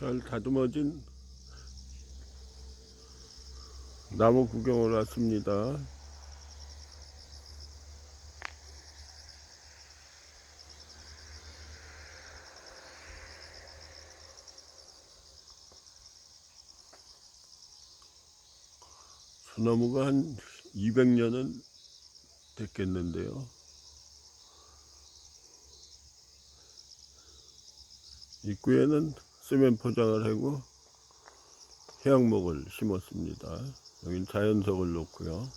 잘 다듬어진 나무 구경을 왔습니다. 소나무가 한 200년은 됐겠는데요. 입구에는 세면 포장을 하고 해양목을 심었습니다. 여긴 자연석을 놓고요.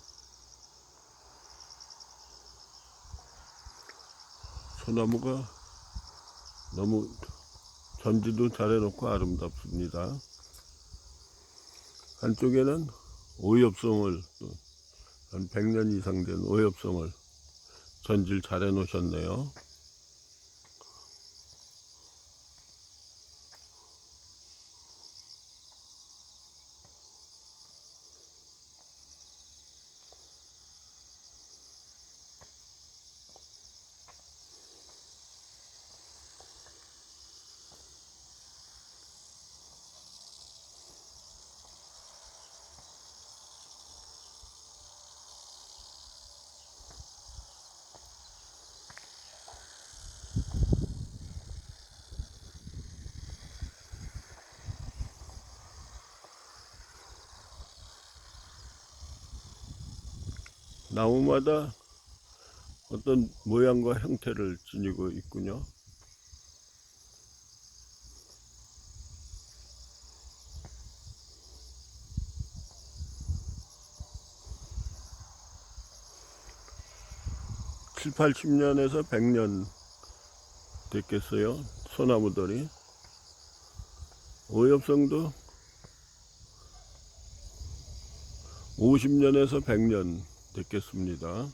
소나무가 너무 전지도 잘 해놓고 아름답습니다. 한쪽에는 오엽송을 또한 100년 이상 된 오엽송을 전질 잘 해놓으셨네요. 나무마다 어떤 모양과 형태를 지니고 있군요. 칠, 80년에서 100년 됐겠어요. 소나무들이. 오엽성도 50년에서 100년 됐겠습니다.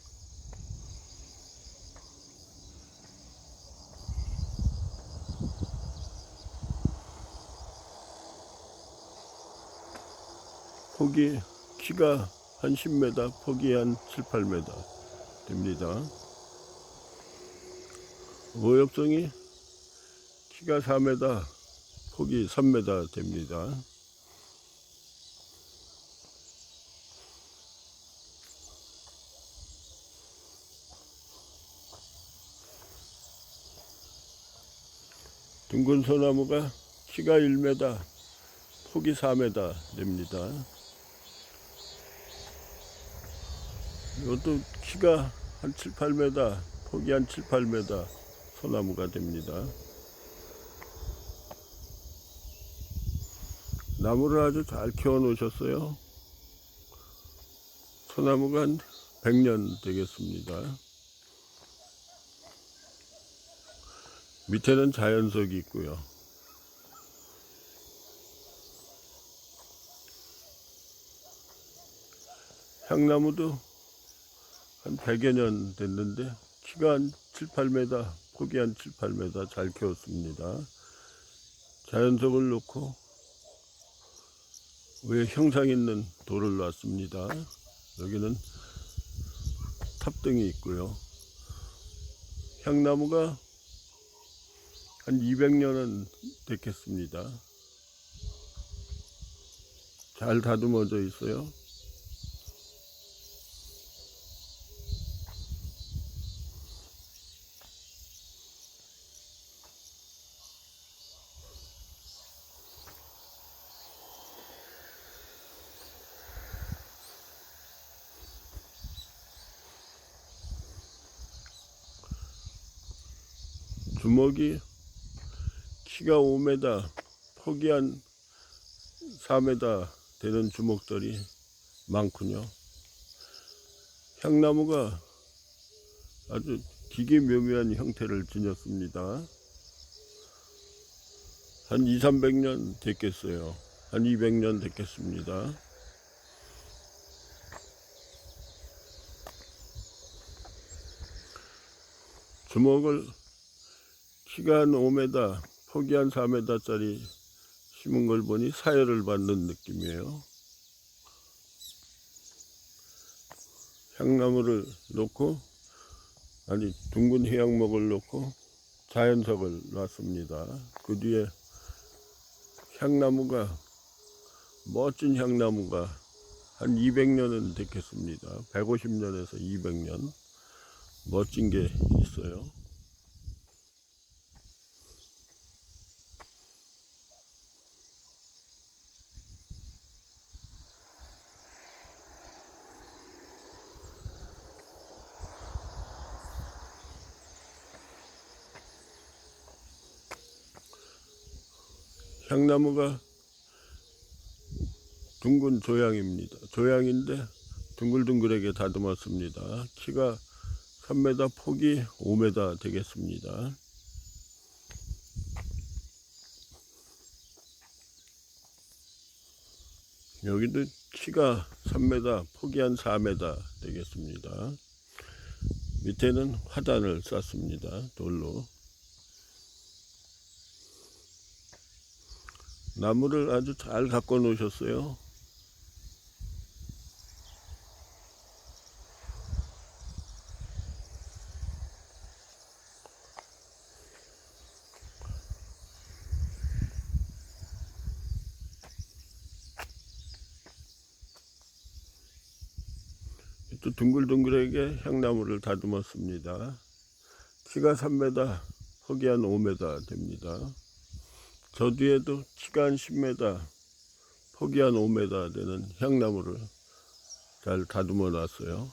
폭이 키가 한 10m, 폭이 한 7, 8m 됩니다. 오엽성이 키가 4m, 폭이 3m 됩니다. 둥근 소나무가 키가 1m, 폭이 4m 됩니다. 이것도 키가 한 7, 8m, 폭이 한 7, 8m 소나무가 됩니다. 나무를 아주 잘 키워 놓으셨어요. 소나무가 한 100년 되겠습니다. 밑에는 자연석이 있고요. 향나무도 한 100여 년 됐는데 키가 한 7, 8m, 폭이 한 7, 8m 잘 키웠습니다. 자연석을 놓고 위에 형상 있는 돌을 놨습니다. 여기는 탑등이 있고요. 향나무가 한 200년은 됐겠습니다. 잘 다듬어져 있어요. 주먹이 키가 5m, 폭이 한 4m 되는 주먹들이 많군요. 향나무가 아주 기계 묘묘한 형태를 지녔습니다. 한 2, 300년 됐겠어요. 한 200년 됐겠습니다. 주먹을 키가 한 5m, 폭이 한 4m짜리 심은 걸 보니 사열을 받는 느낌이에요. 향나무를 놓고 아니 둥근 해양목을 놓고 자연석을 놨습니다. 그 뒤에 향나무가 멋진 향나무가 한 200년은 됐겠습니다. 150년에서 200년 멋진 게 있어요. 향나무가 둥근 조향입니다. 조향인데 둥글둥글하게 다듬었습니다. 키가 3m, 폭이 5m 되겠습니다. 여기도 키가 3m, 폭이 한 4m 되겠습니다. 밑에는 화단을 쌌습니다. 돌로. 나무를 아주 잘 갖고 놓으셨어요. 또 둥글둥글하게 향나무를 다듬었습니다. 키가 3m, 폭이 한 5m 됩니다. 저 뒤에도 키가 한 10m, 폭이 한 5m 되는 향나무를 잘 다듬어 놨어요.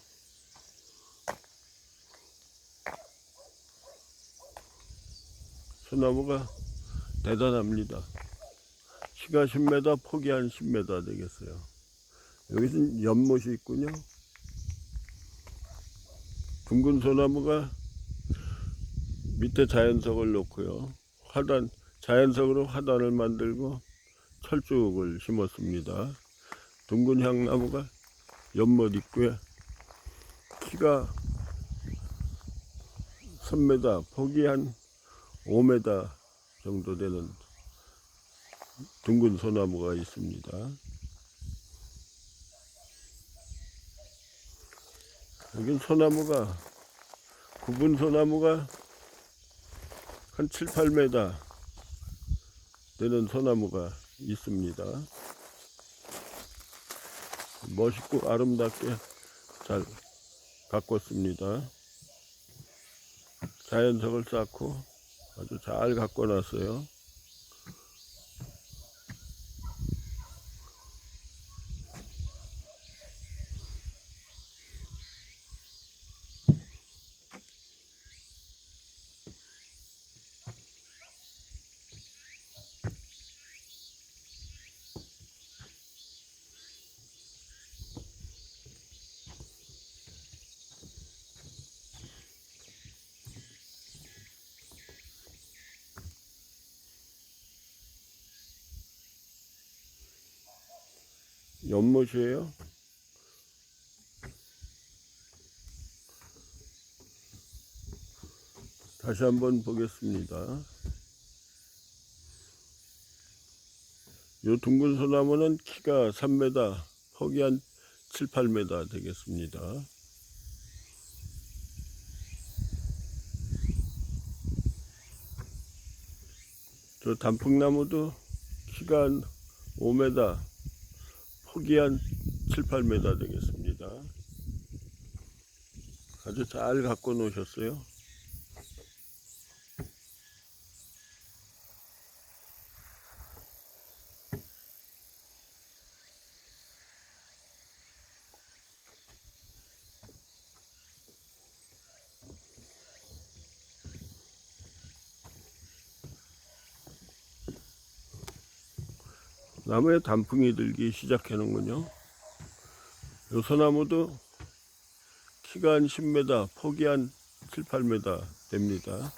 소나무가 대단합니다. 키가 10m, 폭이 한 10m 되겠어요. 여기는 연못이 있군요. 둥근 소나무가 밑에 자연석을 놓고요. 화단, 자연석으로 화단을 만들고 철쭉을 심었습니다. 둥근 향나무가 연못 입구에 키가 3m, 폭이 한 5m 정도 되는 둥근 소나무가 있습니다. 여긴 소나무가 굽은 소나무가 한 7, 8m 되는 소나무가 있습니다. 멋있고 아름답게 잘 가꿨습니다. 자연석을 쌓고 아주 잘 가꿔 놨어요. 연못이에요. 다시 한번 보겠습니다. 요 둥근 소나무는 키가 3m, 폭이 한 7, 8m 되겠습니다. 저 단풍나무도 키가 한 5m, 폭이 한 7, 8m 되겠습니다. 아주 잘 갖고 놓으셨어요. 나무에 단풍이 들기 시작하는군요. 요 소나무도 키가 한 10m, 폭이 한 7, 8m 됩니다.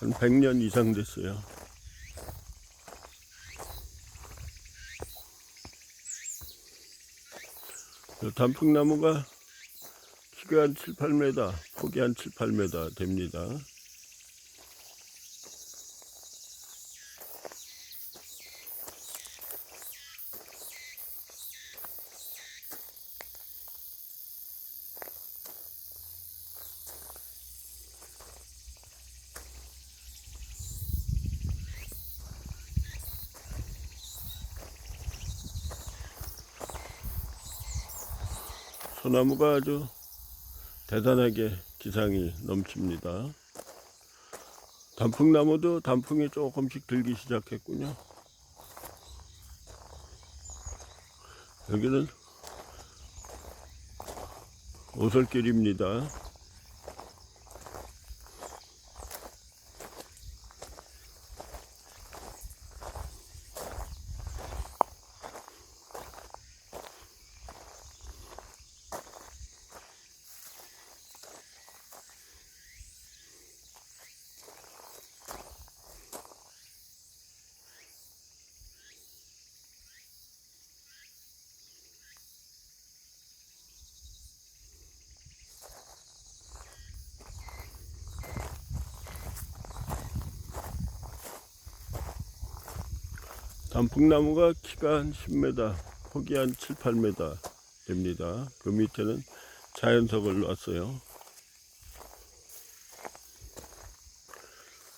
한 100년 이상 됐어요. 요 단풍나무가 키가 한 7, 8m, 폭이 한 7, 8m 됩니다. 소나무가 아주 대단하게 기상이 넘칩니다. 단풍나무도 단풍이 조금씩 들기 시작했군요. 여기는 오솔길입니다. 단풍나무가 키가 한 10m, 폭이 한 7, 8m 됩니다. 그 밑에는 자연석을 놨어요.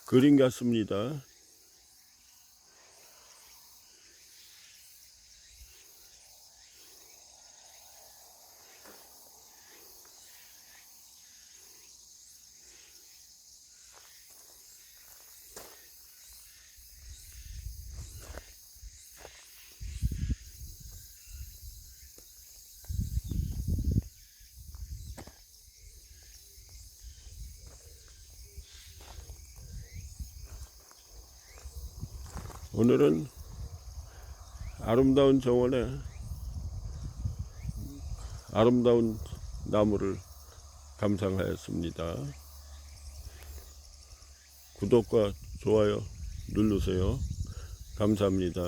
그림 같습니다. 오늘은 아름다운 정원에 아름다운 나무를 감상하였습니다. 구독과 좋아요 누르세요. 감사합니다.